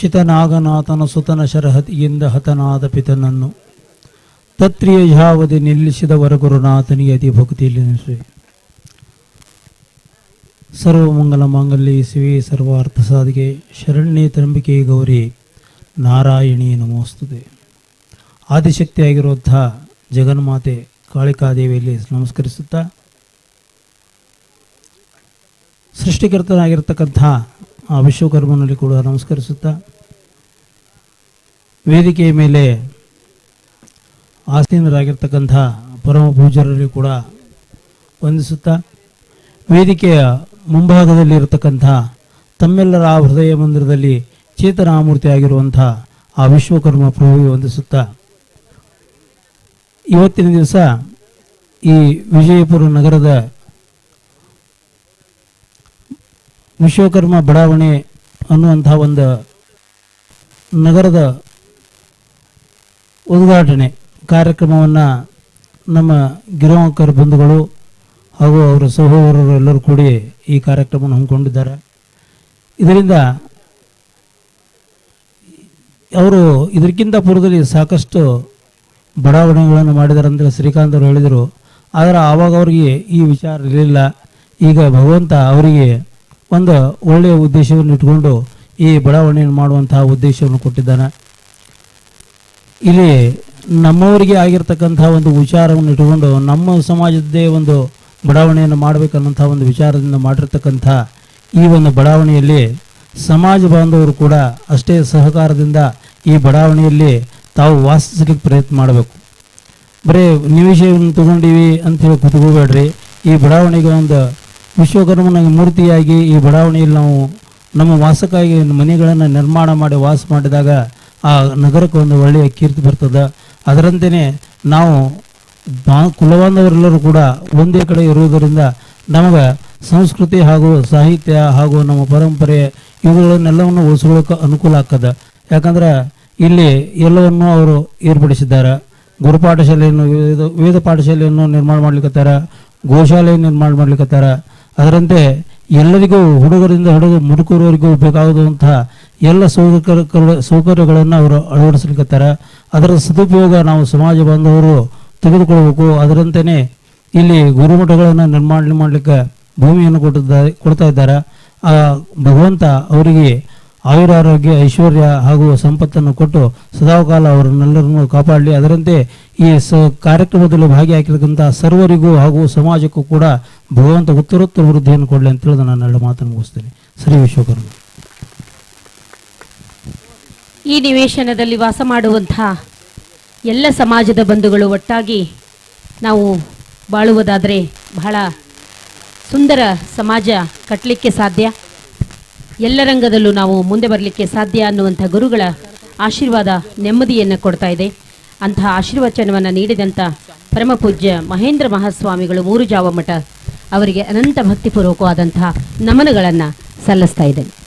ಶಿತನಾಗನಾಥನ ಸುತನ ಶರಹತಿಯಿಂದ ಹತನಾದ ಪಿತನನ್ನು ತತ್ರಿಯ ಯಾವದಿ ನಿಲ್ಲಿಸಿದ ವರಗುರುನಾಥನಿಗೆ ಅತಿ ಭಕ್ತಿಯಲ್ಲಿ ಸರ್ವಮಂಗಲ ಮಾಂಗಲ್ಯ ಶಿವೆ ಸರ್ವಾರ್ಥ ಸಾಧಿಗೆ ಶರಣ್ಯ ತ್ರಂಬಿಕೆ ಗೌರಿ ನಾರಾಯಣಿ ನಮೋಸ್ತುತೆ. ಆದಿಶಕ್ತಿಯಾಗಿರುವಂತಹ ಜಗನ್ಮಾತೆ ಕಾಳಿಕಾದೇವಿಯಲ್ಲಿ ನಮಸ್ಕರಿಸುತ್ತಾ, ಸೃಷ್ಟಿಕರ್ತನಾಗಿರ್ತಕ್ಕಂಥ ಆ ವಿಶ್ವಕರ್ಮನಲ್ಲಿ ಕೂಡ ನಮಸ್ಕರಿಸುತ್ತಾ ವೇದಿಕೆಯ ಮೇಲೆ ಆಸೀನರಾಗಿರ್ತಕ್ಕಂಥ ಪರಮ ಪೂಜರಲ್ಲಿ ಕೂಡ ವಂದಿಸುತ್ತಾ ವೇದಿಕೆಯ ಮುಂಭಾಗದಲ್ಲಿ ಇರತಕ್ಕಂಥ ತಮ್ಮೆಲ್ಲರ ಆ ಹೃದಯ ಮಂದಿರದಲ್ಲಿ ಚೇತನಾಮೂರ್ತಿ ಆಗಿರುವಂಥ ಆ ವಿಶ್ವಕರ್ಮ ಪ್ರಭುವಿಗೆ ವಂದಿಸುತ್ತಾ ಇವತ್ತಿನ ದಿವಸ ಈ ವಿಜಯಪುರ ನಗರದ ವಿಶ್ವಕರ್ಮ ಬಡಾವಣೆ ಅನ್ನುವಂಥ ಒಂದು ನಗರದ ಉದ್ಘಾಟನೆ ಕಾರ್ಯಕ್ರಮವನ್ನು ನಮ್ಮ ಗಿರೋಂಕರ್ ಬಂಧುಗಳು ಹಾಗೂ ಅವರ ಸಹೋದರರು ಎಲ್ಲರೂ ಕೂಡಿ ಈ ಕಾರ್ಯಕ್ರಮವನ್ನು ಹಮ್ಮಿಕೊಂಡಿದ್ದಾರೆ. ಇದರಿಂದ ಅವರು ಇದಕ್ಕಿಂತ ಪೂರ್ವದಲ್ಲಿ ಸಾಕಷ್ಟು ಬಡಾವಣೆಗಳನ್ನು ಮಾಡಿದ್ದಾರೆ ಅಂತ ಶ್ರೀಕಾಂತ್ ಅವರು ಹೇಳಿದರು. ಆದರೆ ಆವಾಗ ಅವರಿಗೆ ಈ ವಿಚಾರ ಇರಲಿಲ್ಲ. ಈಗ ಭಗವಂತ ಅವರಿಗೆ ಒಂದು ಒಳ್ಳೆಯ ಉದ್ದೇಶವನ್ನು ಇಟ್ಕೊಂಡು ಈ ಬಡಾವಣೆಯನ್ನು ಮಾಡುವಂತಹ ಉದ್ದೇಶವನ್ನು ಕೊಟ್ಟಿದ್ದಾನೆ. ಇಲ್ಲಿ ನಮ್ಮವರಿಗೆ ಆಗಿರ್ತಕ್ಕಂಥ ಒಂದು ವಿಚಾರವನ್ನು ಇಟ್ಟುಕೊಂಡು ನಮ್ಮ ಸಮಾಜದ್ದೇ ಒಂದು ಬಡಾವಣೆಯನ್ನು ಮಾಡಬೇಕನ್ನೋಂಥ ಒಂದು ವಿಚಾರದಿಂದ ಮಾಡಿರ್ತಕ್ಕಂಥ ಈ ಒಂದು ಬಡಾವಣೆಯಲ್ಲಿ ಸಮಾಜ ಬಾಂಧವರು ಕೂಡ ಅಷ್ಟೇ ಸಹಕಾರದಿಂದ ಈ ಬಡಾವಣೆಯಲ್ಲಿ ತಾವು ವಾಸಿಸಲಿಕ್ಕೆ ಪ್ರಯತ್ನ ಮಾಡಬೇಕು. ಬರೀ ನಿವೇಶವನ್ನು ತಗೊಂಡಿವಿ ಅಂತೇಳಿ ಕೂತ್ಕೋಬೇಡ್ರಿ. ಈ ಬಡಾವಣೆಗೆ ಒಂದು ವಿಶ್ವಕರ್ಮನ ಮೂರ್ತಿಯಾಗಿ ಈ ಬಡಾವಣೆಯಲ್ಲಿ ನಾವು ನಮ್ಮ ವಾಸಕ್ಕಾಗಿ ಮನೆಗಳನ್ನು ನಿರ್ಮಾಣ ಮಾಡಿ ವಾಸ ಮಾಡಿದಾಗ ಆ ನಗರಕ್ಕೆ ಒಂದು ಒಳ್ಳೆಯ ಕೀರ್ತಿ ಬರ್ತದೆ. ಅದರಂತೆಯೇ ನಾವು ಬಾ- ಕುಲಬಾಂಧವರೆಲ್ಲರೂ ಕೂಡ ಒಂದೇ ಕಡೆ ಇರುವುದರಿಂದ ನಮಗೆ ಸಂಸ್ಕೃತಿ ಹಾಗೂ ಸಾಹಿತ್ಯ ಹಾಗೂ ನಮ್ಮ ಪರಂಪರೆ ಇವುಗಳನ್ನೆಲ್ಲವನ್ನು ಉಳಿಸ್ಕೊಳ್ಳೋಕೆ ಅನುಕೂಲ ಆಗ್ತದೆ. ಯಾಕಂದ್ರೆ ಇಲ್ಲಿ ಎಲ್ಲವನ್ನು ಅವರು ಏರ್ಪಡಿಸಿದ್ದಾರೆ. ಗುರುಪಾಠಶಾಲೆಯನ್ನು ವಿವಿಧ ವಿವಿಧ ಪಾಠಶಾಲೆಯನ್ನು ನಿರ್ಮಾಣ ಮಾಡ್ಲಿಕ್ಕತ್ತಾರ ಗೋಶಾಲೆ ನಿರ್ಮಾಣ ಮಾಡ್ಲಿಕ್ಕತ್ತಾರ ಅದರಂತೆ ಎಲ್ಲರಿಗೂ, ಹುಡುಗರಿಂದ ಹಿಡಿದು ಮುದುಕರವರೆಗೂ ಬೇಕಾಗುವಂತಹ ಎಲ್ಲ ಸೌಕರ್ಯ, ಸೌಕರ್ಯಗಳನ್ನು ಅವರು ಅಳವಡಿಸಲಿಕ್ಕೆ ಅದರ ಸದುಪಯೋಗ ನಾವು ಸಮಾಜ ಬಾಂಧವರು ತೆಗೆದುಕೊಳ್ಳಬೇಕು. ಅದರಂತೆಯೇ ಇಲ್ಲಿ ಗುರುಮಠಗಳನ್ನು ನಿರ್ಮಾಣ ಮಾಡಲಿಕ್ಕೆ ಭೂಮಿಯನ್ನು ಕೊಟ್ಟಿದ್ದಾರೆ, ಕೊಡ್ತಾ ಇದ್ದಾರೆ. ಆ ಭಗವಂತ ಅವರಿಗೆ ಆಯುರಾರೋಗ್ಯ ಐಶ್ವರ್ಯ ಹಾಗೂ ಸಂಪತ್ತನ್ನು ಕೊಟ್ಟು ಸದಾಕಾಲ ಅವರನ್ನೆಲ್ಲರನ್ನು ಕಾಪಾಡಲಿ. ಅದರಂತೆ ಈ ಸ ಕಾರ್ಯಕ್ರಮದಲ್ಲಿ ಭಾಗಿಯಾಗಿರ್ತಕ್ಕಂಥ ಸರ್ವರಿಗೂ ಹಾಗೂ ಸಮಾಜಕ್ಕೂ ಕೂಡ ಭಗವಂತ ಉತ್ತರೋತ್ತರ ವೃದ್ಧಿಯನ್ನು ಕೊಡಲಿ ಅಂತ ತಿಳಿದು ನಾನು ಎರಡು ಮಾತನ್ನು ಮುಗಿಸ್ತೇನೆ. ಶ್ರೀ ವಿಶ್ವಕರ್ಮ. ಈ ನಿವೇಶನದಲ್ಲಿ ವಾಸ ಮಾಡುವಂತಹ ಎಲ್ಲ ಸಮಾಜದ ಬಂಧುಗಳು ಒಟ್ಟಾಗಿ ನಾವು ಬಾಳುವುದಾದರೆ ಬಹಳ ಸುಂದರ ಸಮಾಜ ಕಟ್ಟಲಿಕ್ಕೆ ಸಾಧ್ಯ. ಎಲ್ಲ ರಂಗದಲ್ಲೂ ನಾವು ಮುಂದೆ ಬರಲಿಕ್ಕೆ ಸಾಧ್ಯ ಅನ್ನುವಂಥ ಗುರುಗಳ ಆಶೀರ್ವಾದ ನೆಮ್ಮದಿಯನ್ನು ಕೊಡ್ತಾ ಇದೆ. ಅಂತಹ ಆಶೀರ್ವಚನವನ್ನು ನೀಡಿದಂಥ ಪರಮ ಪೂಜ್ಯ ಮಹೇಂದ್ರ ಮಹಾಸ್ವಾಮಿಗಳು ಮೂರು ಜಾವ ಮಠ ಅವರಿಗೆ ಅನಂತ ಭಕ್ತಿಪೂರ್ವಕವಾದಂತಹ ನಮನಗಳನ್ನು ಸಲ್ಲಿಸ್ತಾ ಇದ್ದೇನೆ.